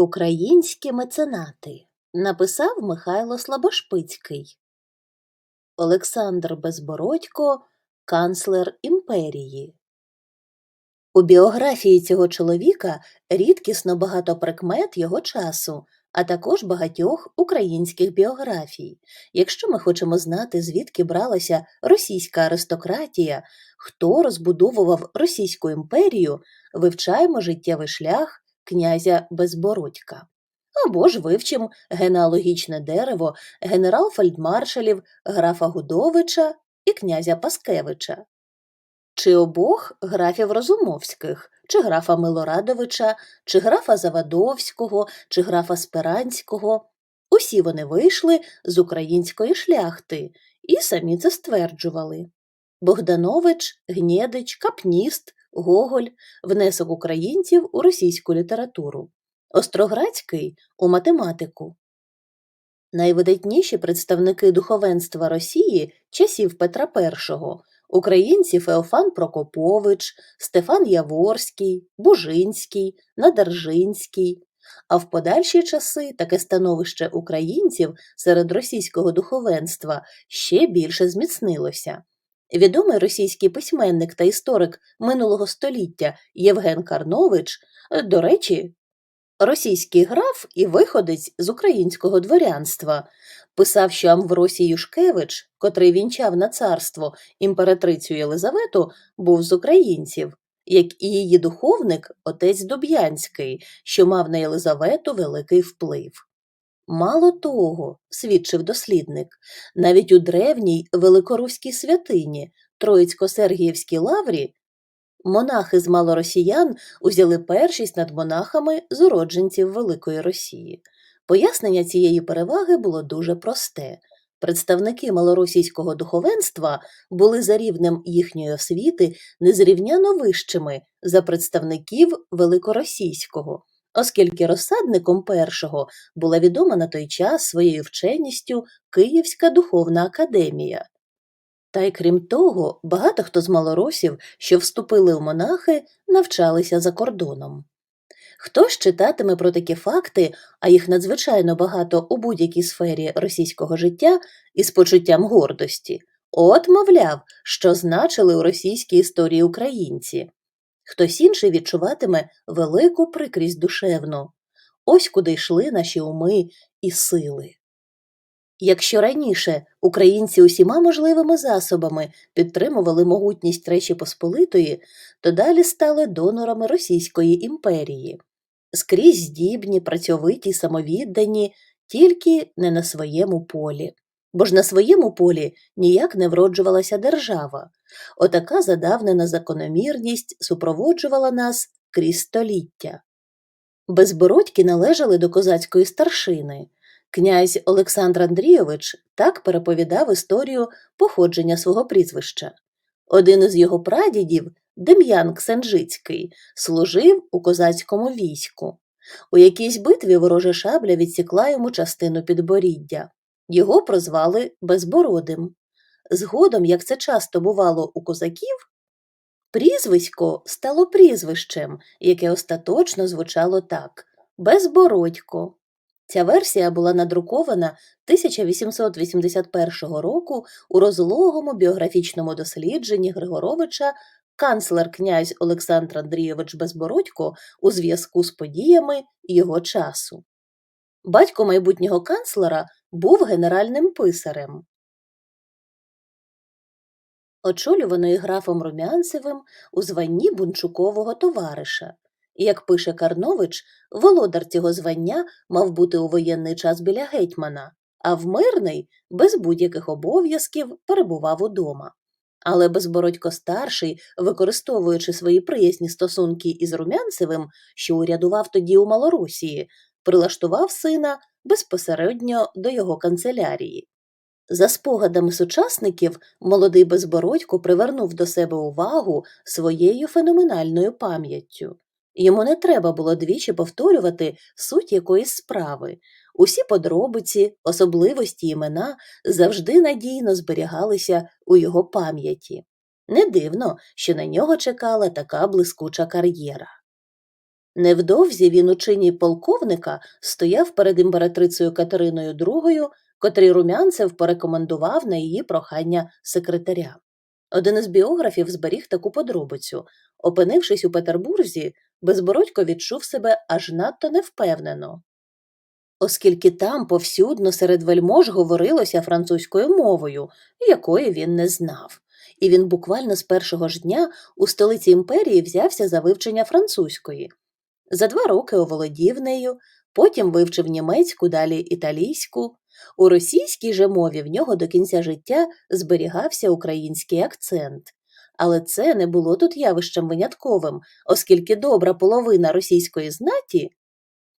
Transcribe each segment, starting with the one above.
Українські меценати написав Михайло Слабошпицький. Олександр Безбородько, канцлер імперії. У біографії цього чоловіка рідкісно багато прикмет його часу, а також багатьох українських біографій. Якщо ми хочемо знати, звідки бралася російська аристократія, хто розбудовував Російську імперію, вивчаємо життєвий шлях князя Безбородька. Або ж вивчим генеалогічне дерево генерал-фельдмаршалів графа Гудовича і князя Паскевича. Чи обох графів Розумовських, чи графа Милорадовича, чи графа Завадовського, чи графа Сперанського. Усі вони вийшли з української шляхти і самі це стверджували. Богданович, Гнєдич, Капніст, Гоголь внесок українців у російську літературу, Остроградський у математику. Найвидатніші представники духовенства Росії часів Петра І українці Феофан Прокопович, Стефан Яворський, Бужинський, Надержинський. А в подальші часи таке становище українців серед російського духовенства ще більше зміцнилося. Відомий російський письменник та історик минулого століття Євген Карнович, до речі, російський граф і виходець з українського дворянства, писав, що Амвросій Юшкевич, котрий вінчав на царство імператрицю Єлизавету, був з українців, як і її духовник отець Дуб'янський, що мав на Єлизавету великий вплив. Мало того, свідчив дослідник, навіть у древній великоруській святині Троїцько-Сергіївській лаврі монахи з малоросіян узяли першість над монахами з уродженців Великої Росії. Пояснення цієї переваги було дуже просте. Представники малоросійського духовенства були за рівнем їхньої освіти незрівняно вищими за представників великоросійського, оскільки розсадником першого була відома на той час своєю вченістю Київська духовна академія. Та й крім того, багато хто з малоросів, що вступили у монахи, навчалися за кордоном. Хто ж читатиме про такі факти, а їх надзвичайно багато у будь-якій сфері російського життя із почуттям гордості, от, мовляв, що значили у російській історії українці. Хтось інший відчуватиме велику прикрість душевну. Ось куди йшли наші уми і сили. Якщо раніше українці усіма можливими засобами підтримували могутність Речі Посполитої, то далі стали донорами Російської імперії, скрізь здібні, працьовиті, самовіддані, тільки не на своєму полі. Бо ж на своєму полі ніяк не вроджувалася держава, отака задавнена закономірність супроводжувала нас крізь століття. Безбородьки належали до козацької старшини. Князь Олександр Андрійович так переповідав історію походження свого прізвища. Один із його прадідів, Дем'ян Ксенжицький, служив у козацькому війську. У якійсь битві ворожа шабля відсікла йому частину підборіддя. Його прозвали Безбородим. Згодом, як це часто бувало у козаків, прізвисько стало прізвищем, яке остаточно звучало так Безбородько. Ця версія була надрукована 1881 року у розлогому біографічному дослідженні Григоровича канцлер князь Олександр Андрійович Безбородько у зв'язку з подіями його часу. Батько майбутнього канцлера був генеральним писарем. Очолюваної графом Румянцевим у званні бунчукового товариша. Як пише Карнович, володар цього звання мав бути у воєнний час біля гетьмана, а в мирний, без будь-яких обов'язків, перебував удома. Але Безбородько старший, використовуючи свої приязні стосунки із Румянцевим, що урядував тоді у Малорусії, прилаштував сина безпосередньо до його канцелярії. За спогадами сучасників, молодий Безбородько привернув до себе увагу своєю феноменальною пам'яттю. Йому не треба було двічі повторювати суть якоїсь справи. Усі подробиці, особливості імена завжди надійно зберігалися у його пам'яті. Не дивно, що на нього чекала така блискуча кар'єра. Невдовзі він у чині полковника стояв перед імператрицею Катериною II, котрий Румянцев порекомендував на її прохання секретаря. Один із біографів зберіг таку подробицю. Опинившись у Петербурзі, Безбородько відчув себе аж надто невпевнено, оскільки там повсюдно серед вельмож говорилося французькою мовою, якої він не знав, і він буквально з першого ж дня у столиці імперії взявся за вивчення французької. За два роки оволодів нею, потім вивчив німецьку, далі італійську. У російській же мові в нього до кінця життя зберігався український акцент. Але це не було тут явищем винятковим, оскільки добра половина російської знаті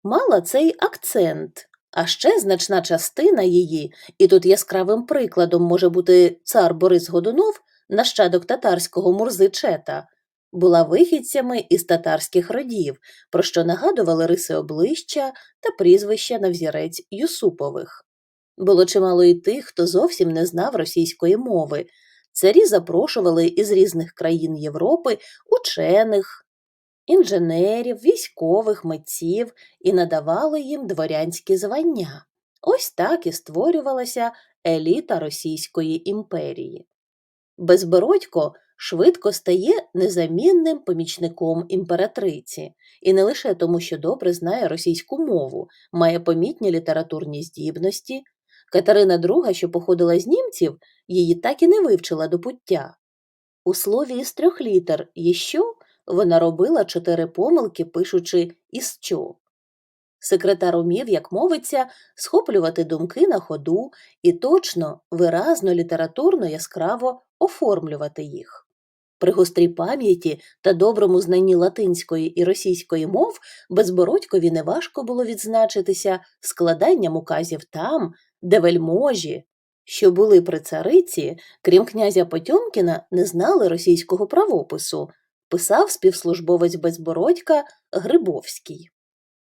мала цей акцент, а ще значна частина її, і тут яскравим прикладом може бути цар Борис Годунов, нащадок татарського Мурзичета, була вихідцями із татарських родів, про що нагадували риси обличчя та прізвища на взірець Юсупових. Було чимало і тих, хто зовсім не знав російської мови. Царі запрошували із різних країн Європи учених, інженерів, військових, митців і надавали їм дворянські звання. Ось так і створювалася еліта Російської імперії. Безбородько швидко стає незамінним помічником імператриці, і не лише тому, що добре знає російську мову, має помітні літературні здібності. Катерина II, що походила з німців, її так і не вивчила до пуття. У слові із трьох літер «єщо» вона робила чотири помилки, пишучи «ісчо». Секретар умів, як мовиться, схоплювати думки на ходу і точно, виразно, літературно яскраво оформлювати їх. При гострій пам'яті та доброму знанні латинської і російської мов безбородькові неважко було відзначитися складанням указів там, де вельможі, що були при цариці, крім князя Потьомкіна, не знали російського правопису, писав співслужбовець безбородька Грибовський.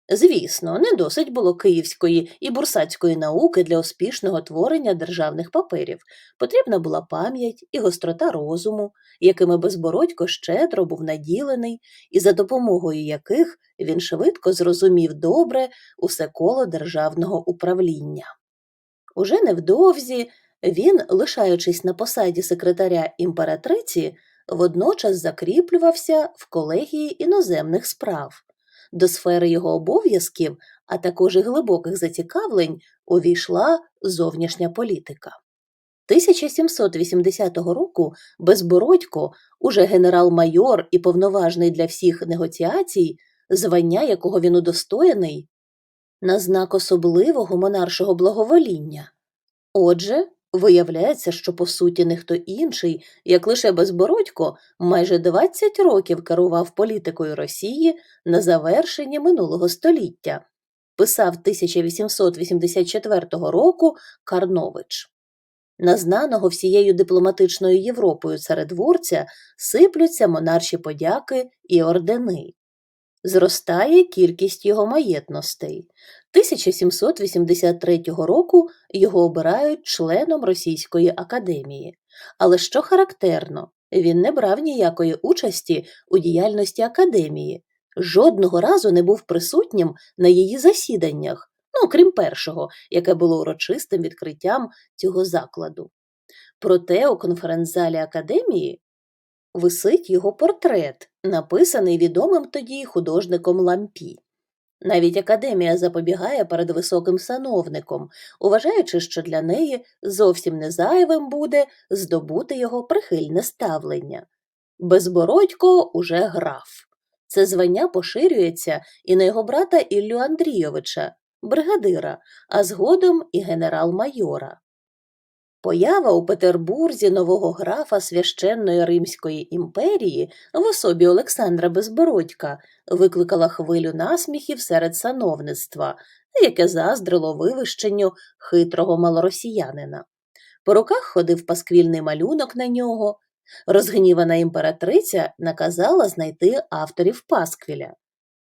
Звісно, не досить було київської і бурсацької науки для успішного творення державних паперів. Потрібна була пам'ять і гострота розуму, якими безбородько щедро був наділений, і за допомогою яких він швидко зрозумів добре усе коло державного управління. Уже невдовзі він, лишаючись на посаді секретаря імператриці, водночас закріплювався в колегії іноземних справ. До сфери його обов'язків, а також і глибоких зацікавлень, увійшла зовнішня політика. 1780 року Безбородько, уже генерал-майор і повноважний для всіх негоціацій, звання якого він удостоєний, на знак особливого монаршого благовоління. Отже, виявляється, що по суті не хто інший, як лише Безбородько, майже 20 років керував політикою Росії на завершенні минулого століття, писав 1884 року Карнович. На знаного всією дипломатичною Європою царедворця сиплються монарші подяки і ордени. Зростає кількість його маєтностей. 1783 року його обирають членом Російської академії. Але що характерно, він не брав ніякої участі у діяльності академії, жодного разу не був присутнім на її засіданнях, ну крім першого, яке було урочистим відкриттям цього закладу. Проте у конференц-залі академії висить його портрет, написаний відомим тоді художником Лампі. Навіть академія запобігає перед високим сановником, вважаючи, що для неї зовсім не зайвим буде здобути його прихильне ставлення. Безбородько уже граф. Це звання поширюється і на його брата Іллю Андрійовича, бригадира, а згодом і генерал-майора. Поява у Петербурзі нового графа священної Римської імперії в особі Олександра Безбородька викликала хвилю насміхів серед сановництва, яке заздрило вивищенню хитрого малоросіянина. По руках ходив пасквільний малюнок на нього. Розгнівана імператриця наказала знайти авторів пасквіля.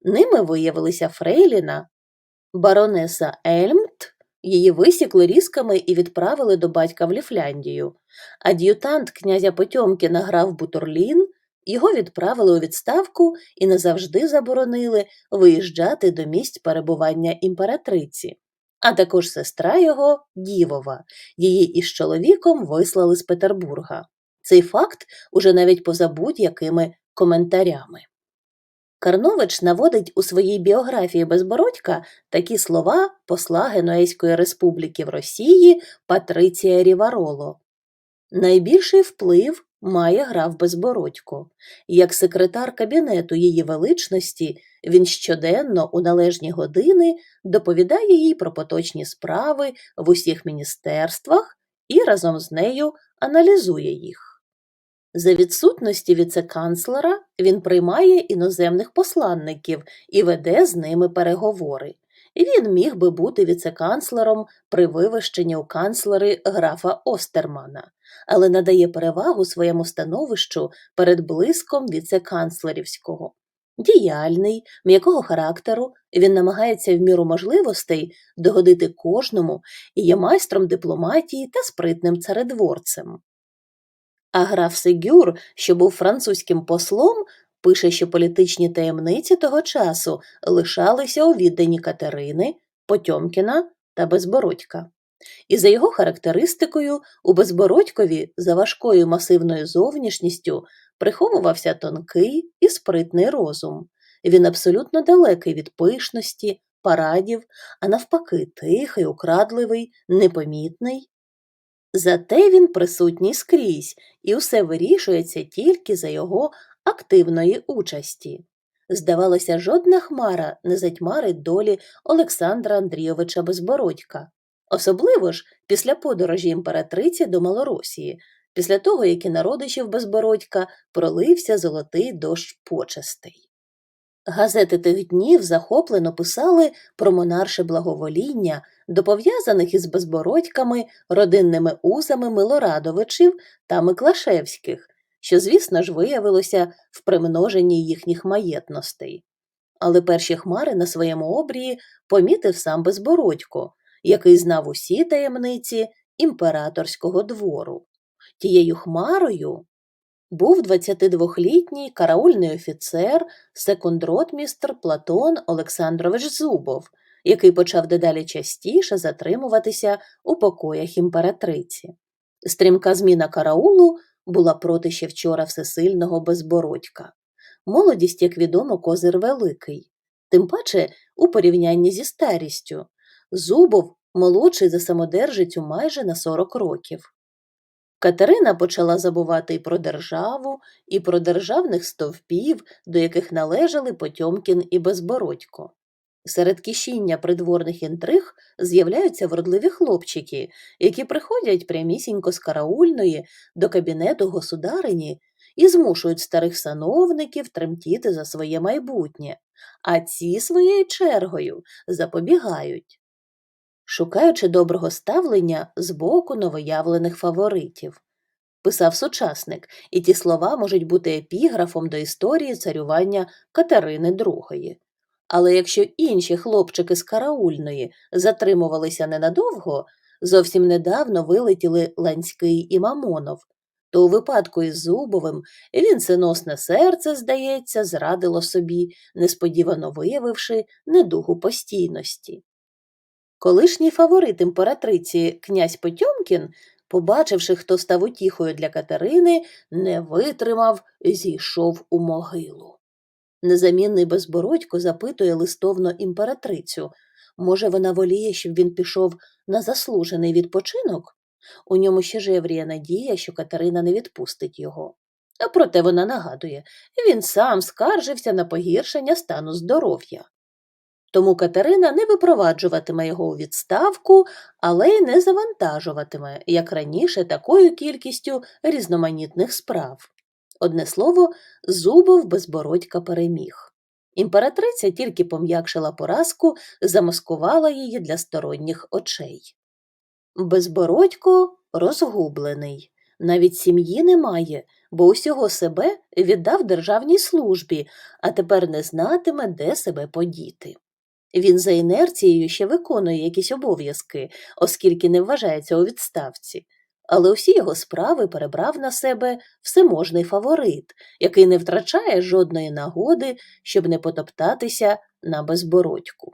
Ними виявилися Фрейліна, баронеса Ельмт. Її висікли різками і відправили до батька в Ліфляндію. Ад'ютант князя Потьомкіна граф Бутурлін, Його відправили у відставку і назавжди заборонили виїжджати до місць перебування імператриці, а також сестра його Дівова, її із чоловіком вислали з Петербурга. Цей факт уже навіть поза будь-якими коментарями. Карнович наводить у своїй біографії Безбородька такі слова посла Генуейської республіки в Росії Патриція Рівароло. Найбільший вплив має граф Безбородько. Як секретар кабінету її величності, він щоденно у належні години доповідає їй про поточні справи в усіх міністерствах і разом з нею аналізує їх. За відсутності віцеканцлера він приймає іноземних посланників і веде з ними переговори. Він міг би бути віцеканцлером при вивищенні у канцлери графа Остермана, але надає перевагу своєму становищу перед блиском віцеканцлерівського. Діяльний, м'якого характеру, він намагається в міру можливостей догодити кожному і є майстром дипломатії та спритним царедворцем. А граф Сегюр, що був французьким послом, пише, що політичні таємниці того часу лишалися у відданні Катерини, Потьомкіна та Безбородька. І за його характеристикою, у Безбородькові за важкою масивною зовнішністю приховувався тонкий і спритний розум. Він абсолютно далекий від пишності, парадів, а навпаки, тихий, украдливий, непомітний. Зате він присутній скрізь, і все вирішується тільки за його активної участі. Здавалося, жодна хмара не затьмарить долі Олександра Андрійовича Безбородька, особливо ж після подорожі імператриці до Малоросії, після того, як і народичів Безбородька пролився золотий дощ почестей. Газети тих днів захоплено писали про монарше благовоління до пов'язаних із безбородьками родинними узами Милорадовичів та Миклашевських, що, звісно ж, виявилося в примноженні їхніх маєтностей. Але перші хмари на своєму обрії помітив сам Безбородько, який знав усі таємниці імператорського двору. Тією хмарою був 22-літній караульний офіцер, секундротмістр Платон Олександрович Зубов, який почав дедалі частіше затримуватися у покоях імператриці. Стрімка зміна караулу була проти ще вчора всесильного безбородька. Молодість, як відомо, козир великий, тим паче у порівнянні зі старістю. Зубов молодший за самодержицю майже на 40 років. Катерина почала забувати і про державу, і про державних стовпів, до яких належали Потьомкін і Безбородько. Серед кишіння придворних інтриг з'являються вродливі хлопчики, які приходять прямісінько з караульної до кабінету государині і змушують старих сановників тремтіти за своє майбутнє, а ці своєю чергою запобігають шукаючи доброго ставлення з боку новоявлених фаворитів. Писав сучасник, і ті слова можуть бути епіграфом до історії царювання Катерини II. Але якщо інші хлопчики з караульної затримувалися ненадовго, зовсім недавно вилетіли Ланський і Мамонов, то у випадку із Зубовим вінценосне серце, здається, зрадило собі, несподівано виявивши недугу постійності. Колишній фаворит імператриці князь Потьомкін, побачивши, хто став утіхою для Катерини, не витримав, зійшов у могилу. Незамінний безбородько запитує листовно імператрицю може, вона воліє, щоб він пішов на заслужений відпочинок? У ньому ще жевріє надія, що Катерина не відпустить його. А проте вона нагадує він сам скаржився на погіршення стану здоров'я. Тому Катерина не випроваджуватиме його у відставку, але й не завантажуватиме, як раніше, такою кількістю різноманітних справ. Одне слово, Зубов безбородька переміг. Імператриця тільки пом'якшила поразку, замаскувала її для сторонніх очей. Безбородько розгублений, навіть сім'ї немає, бо усього себе віддав державній службі, а тепер не знатиме, де себе подіти. Він за інерцією ще виконує якісь обов'язки, оскільки не вважається у відставці, але усі його справи перебрав на себе всеможний фаворит, який не втрачає жодної нагоди, щоб не потоптатися на безбородьку.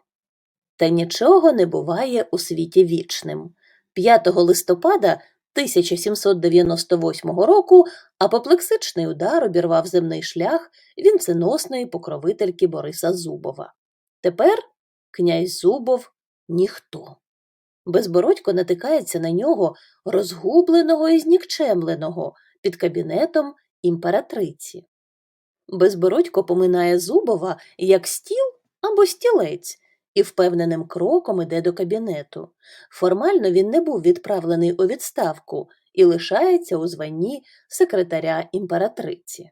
Та нічого не буває у світі вічним. 5 листопада 1798 року апоплексичний удар обірвав земний шлях вінценосної покровительки Бориса Зубова. Тепер князь Зубов ніхто. Безбородько натикається на нього розгубленого і знікчемленого під кабінетом імператриці. Безбородько поминає Зубова як стіл або стілець і впевненим кроком іде до кабінету. Формально він не був відправлений у відставку і лишається у званні секретаря імператриці.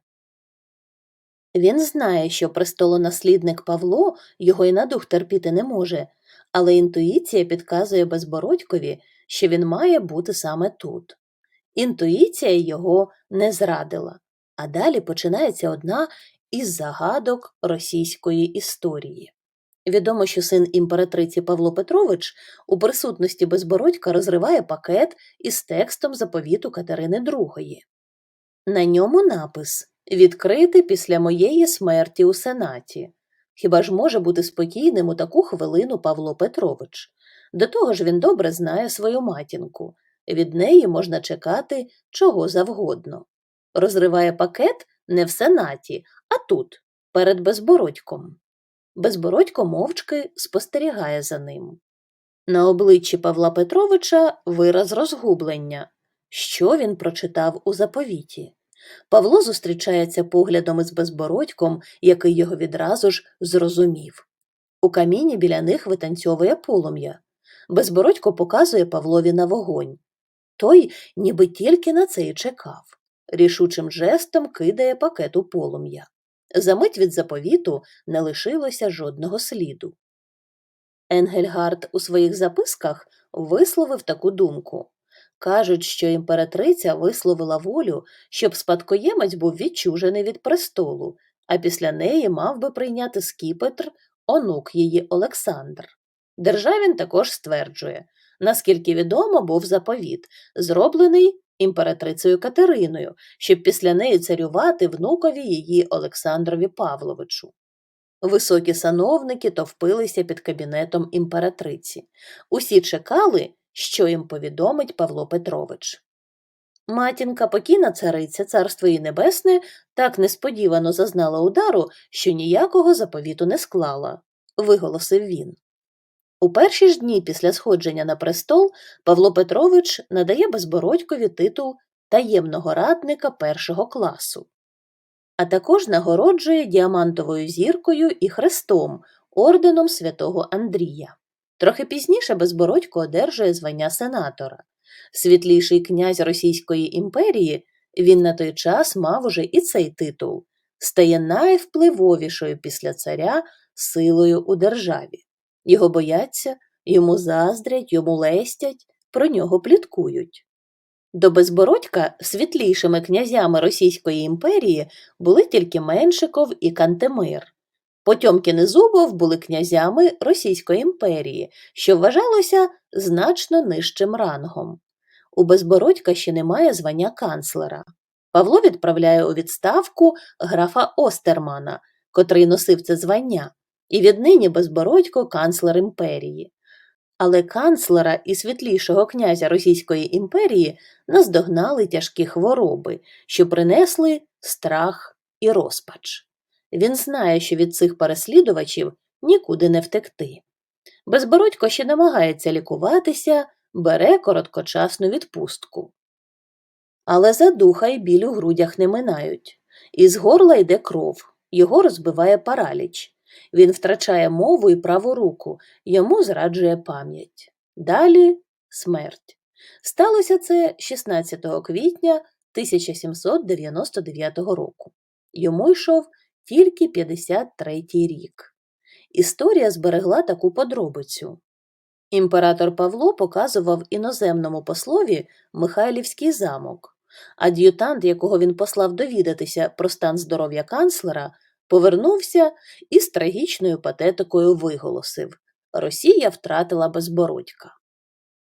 Він знає, що престолонаслідник Павло його й на дух терпіти не може, але інтуїція підказує Безбородькові, що він має бути саме тут. Інтуїція його не зрадила, а далі починається одна із загадок російської історії. Відомо, що син імператриці Павло Петрович у присутності Безбородька розриває пакет із текстом заповіту Катерини II. На ньому напис Відкрити після моєї смерті у Сенаті. Хіба ж може бути спокійним у таку хвилину Павло Петрович? До того ж він добре знає свою матінку. Від неї можна чекати чого завгодно. Розриває пакет не в Сенаті, а тут, перед Безбородьком. Безбородько мовчки спостерігає за ним. На обличчі Павла Петровича вираз розгублення. Що він прочитав у заповіті? Павло зустрічається поглядом із безбородьком, який його відразу ж зрозумів. У каміні біля них витанцьовує полум'я. Безбородько показує Павлові на вогонь. Той ніби тільки на це й чекав. Рішучим жестом кидає пакет у полум'я. Замить від заповіту не лишилося жодного сліду. Енгельгард у своїх записках висловив таку думку. Кажуть, що імператриця висловила волю, щоб спадкоємець був відчужений від престолу, а після неї мав би прийняти скіпетр онук її Олександр. Державін також стверджує, наскільки відомо був заповіт, зроблений імператрицею Катериною, щоб після неї царювати внукові її Олександрові Павловичу. Високі сановники товпилися під кабінетом імператриці. Усі чекали, що їм повідомить Павло Петрович. Матінка покійна цариця, царство її небесне, так несподівано зазнала удару, що ніякого заповіту не склала, виголосив він. У перші ж дні після сходження на престол Павло Петрович надає Безбородькові титул таємного радника першого класу, а також нагороджує діамантовою зіркою і хрестом орденом святого Андрія. Трохи пізніше Безбородько одержує звання сенатора. Світліший князь Російської імперії, він на той час мав уже і цей титул, стає найвпливовішою після царя силою у державі. Його бояться, йому заздрять, йому лестять, про нього пліткують. До Безбородька світлішими князями Російської імперії були тільки Меншиков і Кантемир. Потьомкін і Зубов були князями Російської імперії, що вважалося значно нижчим рангом. У Безбородька ще немає звання канцлера. Павло відправляє у відставку графа Остермана, котрий носив це звання, і віднині Безбородько канцлер імперії. Але канцлера і світлішого князя Російської імперії наздогнали тяжкі хвороби, що принесли страх і розпач. Він знає, що від цих переслідувачів нікуди не втекти. Безбородько ще намагається лікуватися, бере короткочасну відпустку. Але задуха і біль у грудях не минають. Із горла йде кров, його розбиває параліч. Він втрачає мову і праву руку, йому зраджує пам'ять. Далі смерть. Сталося це 16 квітня 1799 року. Йому йшов тільки 53-й рік. Історія зберегла таку подробицю. Імператор Павло показував іноземному послові Михайлівський замок, ад'ютант, якого він послав довідатися про стан здоров'я канцлера, повернувся і з трагічною патетикою виголосив Росія втратила безбородька.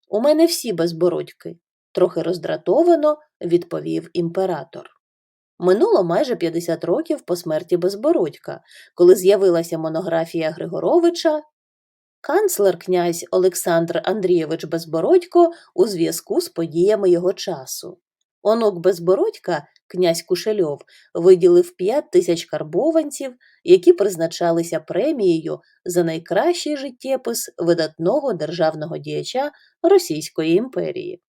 У мене всі безбородьки. трохи роздратовано відповів імператор. Минуло майже 50 років по смерті Безбородька, коли з'явилася монографія Григоровича Канцлер князь Олександр Андрійович Безбородько у зв'язку з подіями його часу. Онук Безбородька, князь Кушельов, виділив 5 тисяч карбованців, які призначалися премією за найкращий життєпис видатного державного діяча Російської імперії.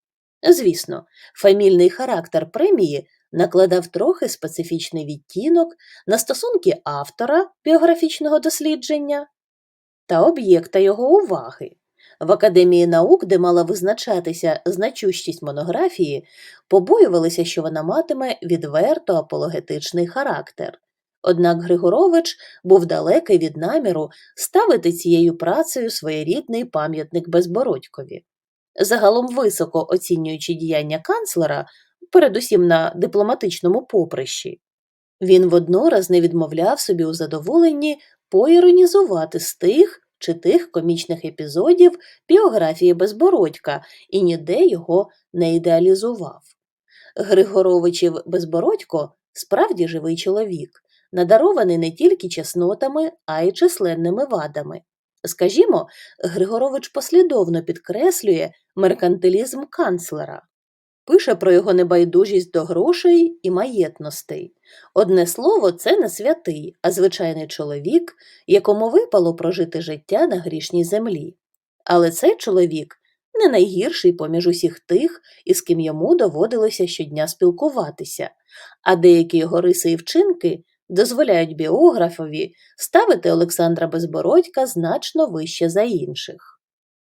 Звісно, фамільний характер премії накладав трохи специфічний відтінок на стосунки автора біографічного дослідження та об'єкта його уваги. В Академії наук, де мала визначатися значущість монографії, побоювалися, що вона матиме відверто апологетичний характер. Однак Григорович був далекий від наміру ставити цією працею своєрідний пам'ятник Безбородькові. Загалом високо оцінюючи діяння канцлера, передусім на дипломатичному поприщі, він воднораз не відмовляв собі у задоволенні поіронізувати з тих чи тих комічних епізодів біографії Безбородька і ніде його не ідеалізував. Григоровичів Безбородько справді живий чоловік, надарований не тільки чеснотами, а й численними вадами. Скажімо, Григорович послідовно підкреслює меркантилізм канцлера, пише про його небайдужість до грошей і маєтностей. Одне слово, це не святий, а звичайний чоловік, якому випало прожити життя на грішній землі. Але цей чоловік не найгірший поміж усіх тих, із ким йому доводилося щодня спілкуватися, а деякі його риси і вчинки дозволяють біографові ставити Олександра Безбородька значно вище за інших.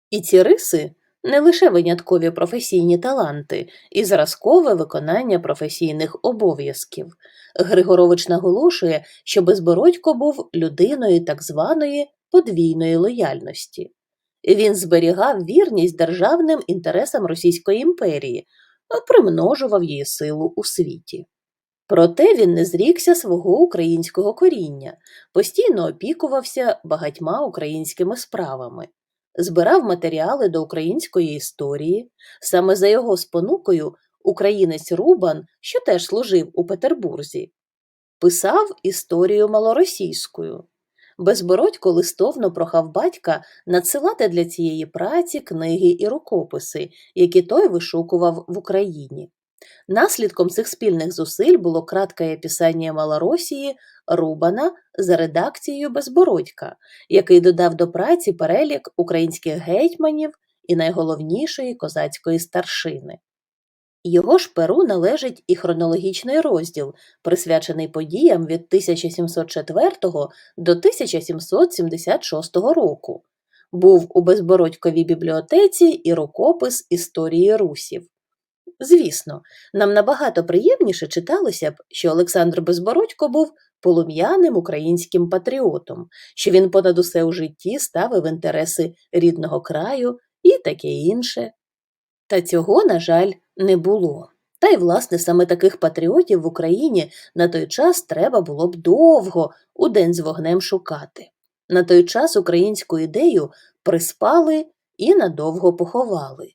І ці риси не лише виняткові професійні таланти і зразкове виконання професійних обов'язків. Григорович наголошує, що Безбородько був людиною так званої подвійної лояльності. Він зберігав вірність державним інтересам Російської імперії, примножував її силу у світі. Проте він не зрікся свого українського коріння, постійно опікувався багатьма українськими справами, збирав матеріали до української історії. Саме за його спонукою українець Рубан, що теж служив у Петербурзі, писав історію малоросійською. Безбородько листовно прохав батька надсилати для цієї праці книги і рукописи, які той вишукував в Україні. Наслідком цих спільних зусиль було кратке описання Малоросії Рубана за редакцією Безбородька, який додав до праці перелік українських гетьманів і найголовнішої козацької старшини. Його ж перу належить і хронологічний розділ, присвячений подіям від 1704 до 1776 року. Був у Безбородьковій бібліотеці і рукопис історії русів. Звісно, нам набагато приємніше читалося б, що Олександр Безбородько був полум'яним українським патріотом, що він понад усе у житті ставив інтереси рідного краю і таке інше. Та цього, на жаль, не було. Та й, власне, саме таких патріотів в Україні на той час треба було б довго у день з вогнем шукати. На той час українську ідею приспали і надовго поховали.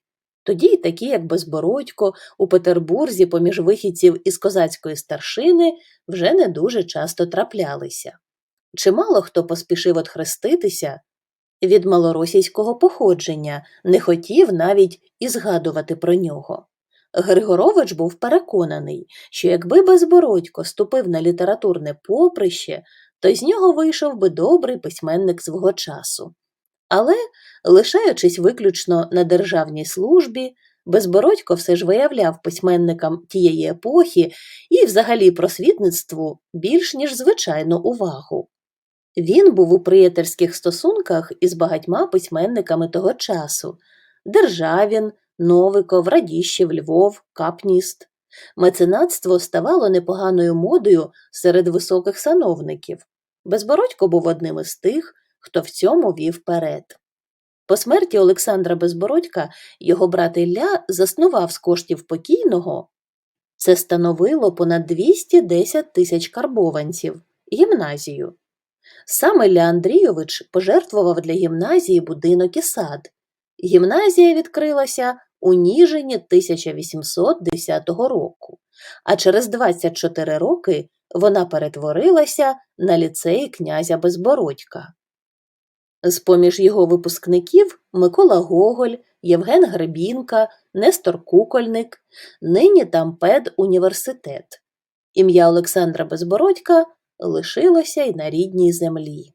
Тоді й такі, як Безбородько, у Петербурзі поміж вихідців із козацької старшини вже не дуже часто траплялися. Чимало хто поспішив отхреститися від малоросійського походження, не хотів навіть і згадувати про нього. Григорович був переконаний, що якби Безбородько ступив на літературне поприще, то з нього вийшов би добрий письменник свого часу. Але, лишаючись виключно на державній службі, Безбородько все ж виявляв письменникам тієї епохи і, взагалі, просвітництву більш ніж звичайну увагу. Він був у приятельських стосунках із багатьма письменниками того часу Державін, Новиков, Радіщев, Львов, Капніст. Меценатство ставало непоганою модою серед високих сановників. Безбородько був одним із тих, хто в цьому вів перед. По смерті Олександра Безбородька його брат Ілля заснував з коштів покійного, це становило понад 210 тисяч карбованців, гімназію. Сам Ілля Андрійович пожертвував для гімназії будинок і сад. Гімназія відкрилася у Ніжині 1810 року, а через 24 роки вона перетворилася на ліцей князя Безбородька. З-поміж його випускників Микола Гоголь, Євген Гребінка, Нестор Кукольник, нині там педуніверситет. Ім'я Олександра Безбородька лишилося й на рідній землі.